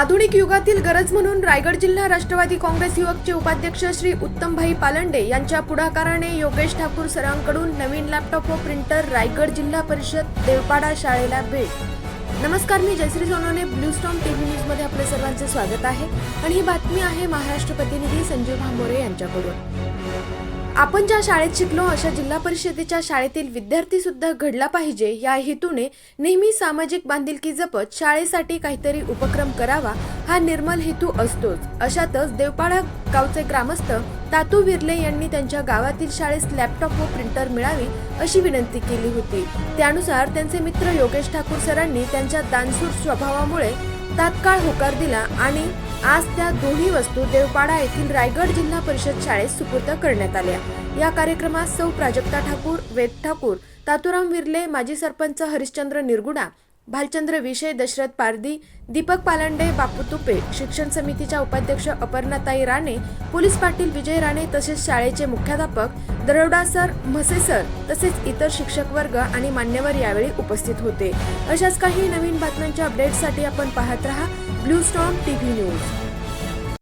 आधुनिक युगातील गरज म्हणून रायगड जिल्हा राष्ट्रवादी काँग्रेस युवकचे उपाध्यक्ष श्री उत्तमभाई पालंडे यांच्या पुढाकाराने योगेश ठाकूर सरांकडून नवीन लॅपटॉप व प्रिंटर रायगड जिल्हा परिषद देवपाडा शाळेला भेट. नमस्कार मी Jayashree Sonone blue storm TV न्यूजमध्ये आपले सर्वांचे स्वागत आहे. आणि ही बातमी आहे महाराष्ट्र प्रतिनिधी संजीव भांबोरे यांच्याकडून. आपण ज्या शाळेत शिकलो अशा जिल्हा परिषदेच्या शाळेतील विद्यार्थी सुद्धा घडला पाहिजे या हेतूने नेहमी सामाजिक बांधिलकी जपत शाळेसाठी काहीतरी उपक्रम करावा हा निर्मल हेतू असतोच. अशातच देवपाडा गावचे ग्रामस्थ तातू विर्ले यांनी त्यांच्या गावातील शाळेस लॅपटॉप व प्रिंटर मिळावी अशी विनंती केली होती. त्यानुसार त्यांचे मित्र योगेश ठाकूर सरांनी त्यांच्या दानसूर स्वभावामुळे तात्काळ होकार दिला आणि आज त्या दोन्ही वस्तू देवपाडा येथील रायगड जिल्हा परिषद शाळेत सुपूर्द करण्यात आल्या. या कार्यक्रमात सौ प्राजक्ता ठाकूर वेद ठाकूर तातुराम विरले माजी सरपंच हरिश्चंद्र निरगुडा भालचंद्र विषय दशरथ पारदी दीपक पालंडे बापू तुपे शिक्षण समितीच्या उपाध्यक्ष अपर्णाताई राणे पोलीस पाटील विजय राणे तसेच शाळेचे मुख्याध्यापक दरोडा सर म्हसे सर तसेच इतर शिक्षक वर्ग आणि मान्यवर यावेळी उपस्थित होते. अशाच काही नवीन बातम्यांच्या अपडेटसाठी आपण पाहत रहा ब्लू स्टॉम टीव्ही न्यूज.